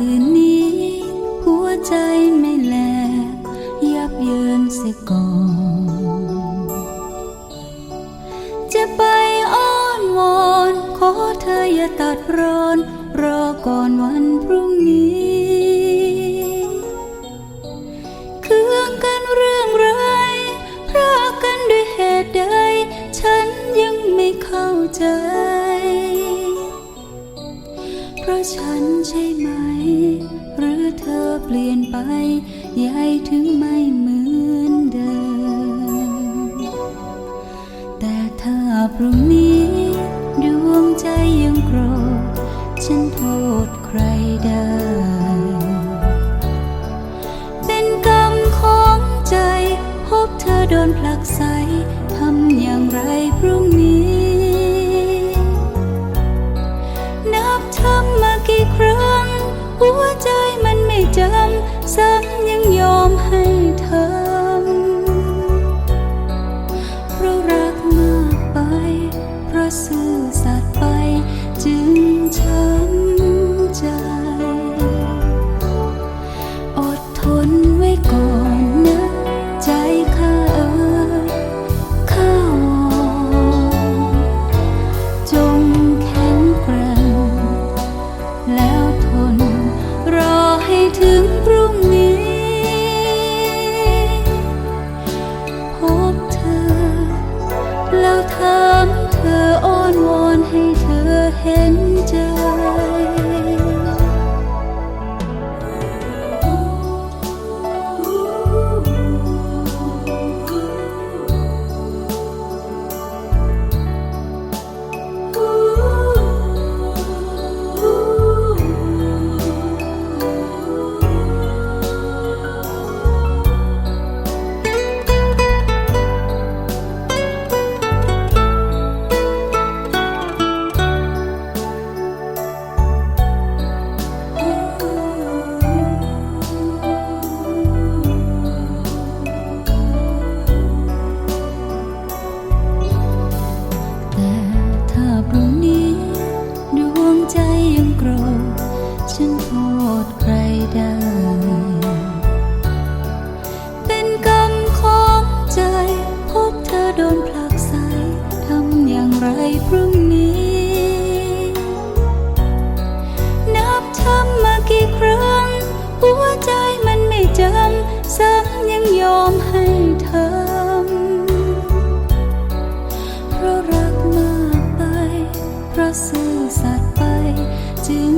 คืนนี้ หัวใจไม่แล ยับเยินเสียก่อน จะไปอ้อนวอนขอเธออย่าตัดรอน รอก่อนวันพรุ่งนี้เคืองกันเรื่องไรรากกันด้วยเหตุใด ฉันยังไม่เข้าใจ เพราะฉันใช่ไหม หรือเธอเปลี่ยนไปยายถึงไม่เหมือนเดิม แต่ถ้าพรุ่งนี้ดวงใจยังโกรธ ฉันโทษใครได้เป็นกรรมของใจ พบเธอโดนผลักไสทำอย่างไรพรุ่งนี้ แล้วถามเธออ้อนวอนให้เธอเห็น ซื่อสัตย์ไปจึง